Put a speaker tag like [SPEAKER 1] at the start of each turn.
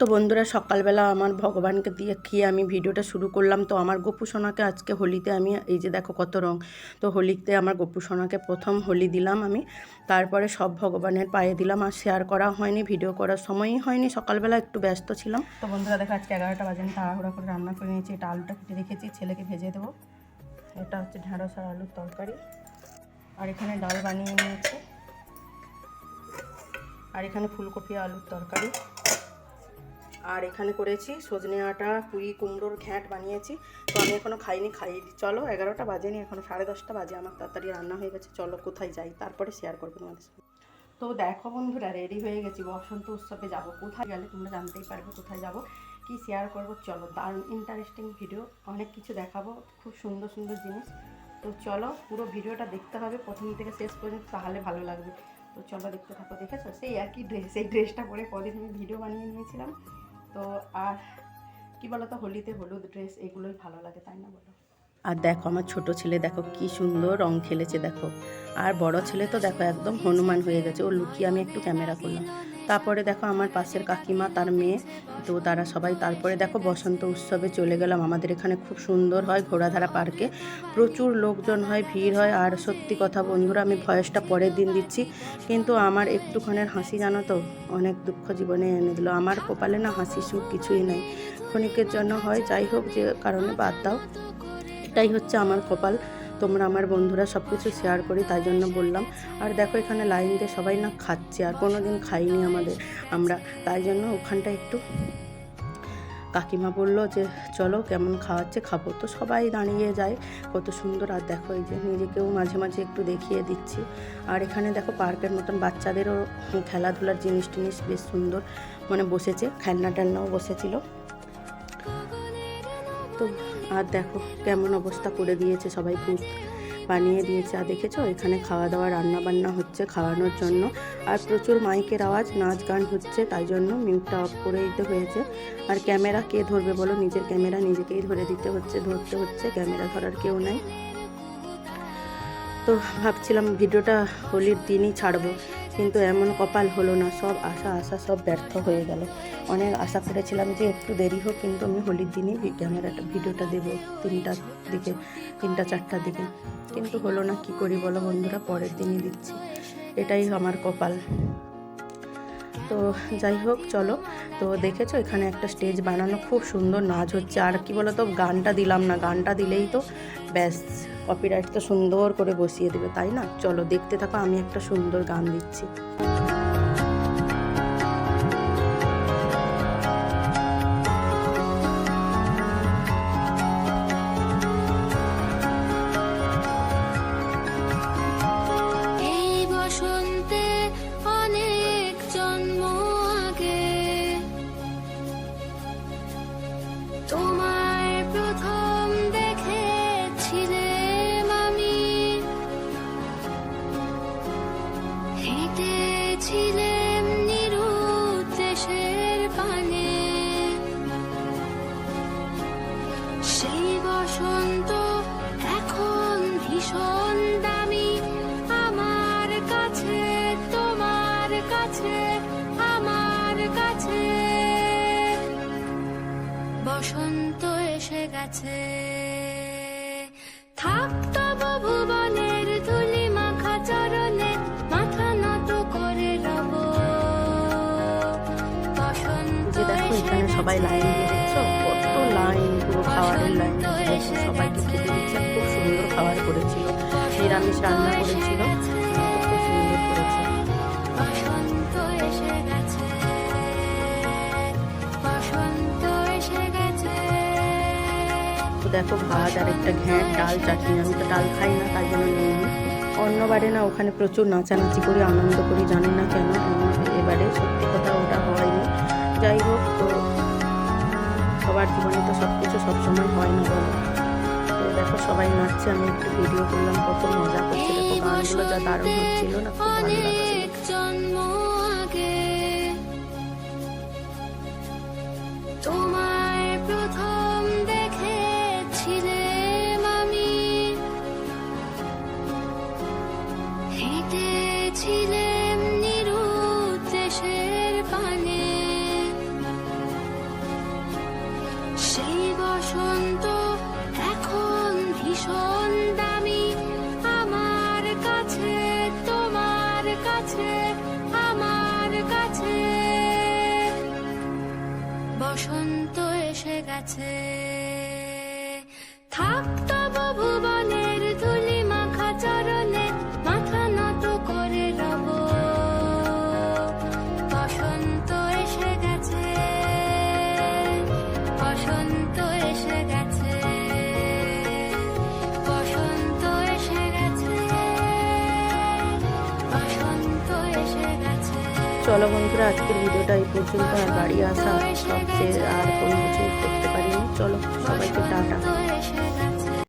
[SPEAKER 1] তো বন্ধুরা, সকালবেলা আমার ভগবানকে দিয়ে খেয়ে আমি ভিডিওটা শুরু করলাম। তো আমার গপু সোনাকে আজকে হোলিতে আমি, এই যে দেখো কত রং। তো হোলিতে আমার গপু সোনাকে প্রথম হোলি দিলাম আমি। তারপরে সব ভগবানের পায়ে দিলাম আর শেয়ার করা হয়নি ভিডিও করার সময়ই হয়নি। সকালবেলা একটু ব্যস্ত ছিলাম। তো বন্ধুরা, দেখো আজকে এগারোটা বাজে আমি তাড়াহুড়া করে রান্না করে নিয়েছি। এটা আলুটা কেটে রেখেছি, ছেলেকে ভেজে দেবো। এটা হচ্ছে ঢ্যাঁড়স আর আলুর তরকারি। আর এখানে ডাল বানিয়ে নিয়েছি। আর এখানে ফুলকপি আলুর তরকারি। আর এখানে করেছি সজনে আটা পুঁই কুমড়োর ঘ্যাঁট বানিয়েছি। তো আমি এখনও খাইনি খাই চলো এগারোটা বাজেনি এখনও সাড়ে দশটা বাজে, আমার তাড়াতাড়ি রান্না হয়ে গেছে, চলো কোথায় যাই, তারপরে শেয়ার করব তোমাদের সঙ্গে তো দেখো বন্ধুরা রেডি হয়ে গেছি, বসন্ত উৎসবে যাব। কোথায় গেলে তোমরা জানতেই পারবে কোথায় যাব, কি শেয়ার করব, চলো। দারুণ ইন্টারেস্টিং ভিডিও অনেক কিছু দেখাবো, খুব সুন্দর সুন্দর জিনিস। তো চলো, পুরো ভিডিওটা দেখতে হবে, প্রথম থেকে শেষ পর্যন্ত, তাহলে ভালো লাগবে। তো চলো দেখতে থাকো, দেখেছ? সেই একই ড্রেস সেই ড্রেসটা পরে কদিন আমি ভিডিও বানিয়ে নিয়েছিলাম। তো আর কি বলতো হোলিতে হলুদ ড্রেস এগুলোই ভালো লাগে তাই না বলো? আর দেখো, আমার ছোট ছেলে দেখো কি সুন্দর রং খেলেছে, দেখো। আর বড় ছেলে তো দেখো একদম হনুমান হয়ে গেছে। ও লুকিয়ে আমি একটু ক্যামেরা করলাম। তারপরে দেখো, আমার পাশের কাকিমা, তার মেয়ে, তো তারা সবাই তারপরে দেখো, বসন্ত উৎসবে চলে গেলাম। আমাদের এখানে খুব সুন্দর হয় ঘোড়াধারা পার্কে। প্রচুর লোকজন হয়, ভিড় হয়। আর সত্যি কথা বন্ধুরা, আমি ভয়েসটা পরের দিন দিচ্ছি। কিন্তু আমার একটুখানের হাসি, জানো তো? অনেক দুঃখ জীবনে এনে দিল। আমার কপালে না হাসি সুখ কিছুই নাই। ক্ষণিকের জন্য হয়, যাই হোক যে কারণে বাদ দাও। এটাই হচ্ছে আমার কপাল। তোমরা আমার বন্ধুরা সব কিছু শেয়ার করি, তাই জন্য বললাম। আর দেখো এখানে লাইন দিয়ে সবাই না খাচ্ছে, আর কোনো দিন খাইনি আমাদের আমরা। তাই জন্য ওখানটা একটু কাকিমা বলল যে, চলো কেমন খাওয়াচ্ছে খাব। তো সবাই দাঁড়িয়ে যায়, কত সুন্দর। আর দেখো এই যে নিজেকেও মাঝে মাঝে একটু দেখিয়ে দিচ্ছি। আর এখানে দেখো পার্কের মতন বাচ্চাদেরও খেলাধুলার জিনিস টিনিস বেশ সুন্দর। মানে বসেছে খেলনা টেলনাও বসেছিল। তো। আর দেখো কেমন অবস্থা করে দিয়েছে সবাই ভূত বানিয়ে দিয়েছে। আর দেখেছ এখানে খাওয়া দাওয়া রান্না বান্না হচ্ছে খাওয়ানোর জন্য। আর প্রচুর মাইকের আওয়াজ নাচ গান হচ্ছে, তাই জন্য মিউটটা অফ করে দিতে হয়েছে। আর ক্যামেরা কে ধরবে বলো? নিজের ক্যামেরা নিজেকেই ধরে দিতে হচ্ছে, ধরতে হচ্ছে। ক্যামেরা ধরার কেউ নাই। তো ভাবছিলাম ভিডিওটা হোলির দিনই ছাড়বো, কিন্তু এমন কপাল হলো না। সব আশা আশা সব ব্যর্থ হয়ে গেল। অনেক আশা করেছিলাম যে একটু দেরি হোক, কিন্তু আমি হোলির দিনই ক্যামেরাটা, ভিডিওটা দেবো, তিনটার দিকে, তিনটা, চারটার দিকে। কিন্তু হলো না, কি করি বলো বন্ধুরা? পরের দিনই দিচ্ছি। এটাই আমার কপাল। তো যাই হোক, চলো। তো দেখেছ, এখানে একটা স্টেজ বানানো খুব সুন্দর নাচ হচ্ছে। আর কি বলো তো গানটা দিলাম না, গানটা দিলেই তো ব্যাস কপিরাইট তো সুন্দর করে বসিয়ে দেবে, তাই না? চলো, দেখতে থাকো, আমি একটা সুন্দর গান দিচ্ছি।
[SPEAKER 2] Tú গেছে। থাক তবু ভুবনের ধুলি মাখা চরণে মাথা নত করে রব বসন্ত
[SPEAKER 1] যে দেখো এখানে সবাই লাইন কত লাইন পুরো খাবারের লাইন দেখো সবাইকে খেতে দিচ্ছে খুব সুন্দর খাবার করেছিল। নিরামিষ রান্না করেছিল খুব সুন্দর করেছে। দেখো ভাত আর একটা ঘ্যাঁট ডাল চাটনি। আমি তো ডাল খাই না তাই জন্য নিইনি অন্যবারে না ওখানে প্রচুর নাচানাচি করি আনন্দ করি জানি না কেন এবারে সত্যি কথা ওটা হয়নি। যাই হোক তো সবার জীবনে তো সব কিছু সবসময় হয় না বলো। তো দেখো সবাই নাচছে আমি একটু ভিডিও করলাম কত মজা করছে দেখো গানগুলো যা দারুণ হচ্ছিল না খুব ভালো লাগছিল
[SPEAKER 2] গেছে। থাক তবু
[SPEAKER 1] চলো বন্ধুরা, আজকের ভিডিওটা এই পর্যন্ত। আর বাড়ি আসা সবচেয়ে আর কোনো কিছু করতে পারিনি। চলো, সবাইকে টাটা।